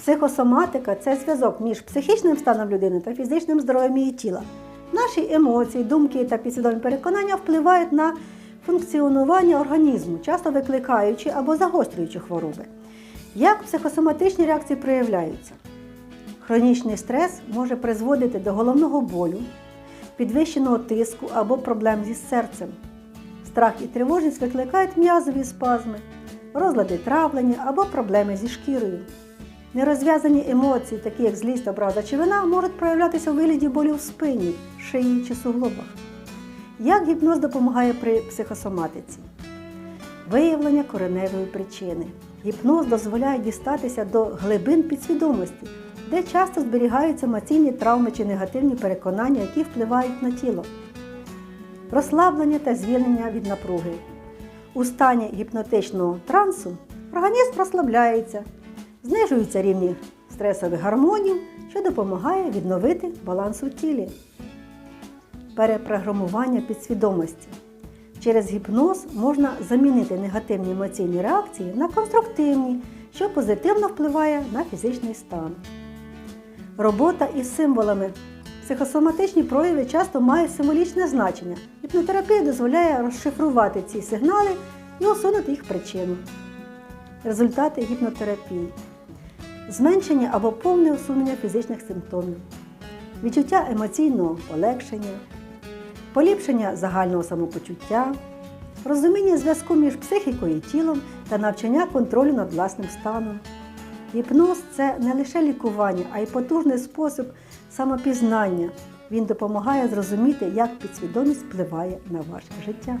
Психосоматика це зв'язок між психічним станом людини та фізичним здоров'ям її тіла. Наші емоції, думки та підсвідомі переконання впливають на функціонування організму, часто викликаючи або загострюючи хвороби. Як психосоматичні реакції проявляються? Хронічний стрес може призводити до головного болю, підвищеного тиску або проблем зі серцем. Страх і тривожність викликають м'язові спазми, розлади травлення або проблеми зі шкірою. Нерозв'язані емоції, такі як злість, образа чи вина, можуть проявлятися у вигляді болю в спині, шиї чи суглобах. Як гіпноз допомагає при психосоматиці? Виявлення кореневої причини. Гіпноз дозволяє дістатися до глибин підсвідомості, де часто зберігаються емоційні травми чи негативні переконання, які впливають на тіло. Розслаблення та звільнення від напруги. У стані гіпнотичного трансу організм розслабляється, знижуються рівні стресових гормонів, що допомагає відновити баланс у тілі. Перепрограмування підсвідомості. Через гіпноз можна замінити негативні емоційні реакції на конструктивні, що позитивно впливає на фізичний стан. Робота із символами. Психосоматичні прояви часто мають символічне значення. Гіпнотерапія дозволяє розшифрувати ці сигнали і усунути їх причину. Результати гіпнотерапії. Зменшення або повне усунення фізичних симптомів, відчуття емоційного полегшення, поліпшення загального самопочуття, розуміння зв'язку між психікою і тілом та навчання контролю над власним станом. Гіпноз це не лише лікування, а й потужний спосіб самопізнання. Він допомагає зрозуміти, як підсвідомість впливає на ваше життя.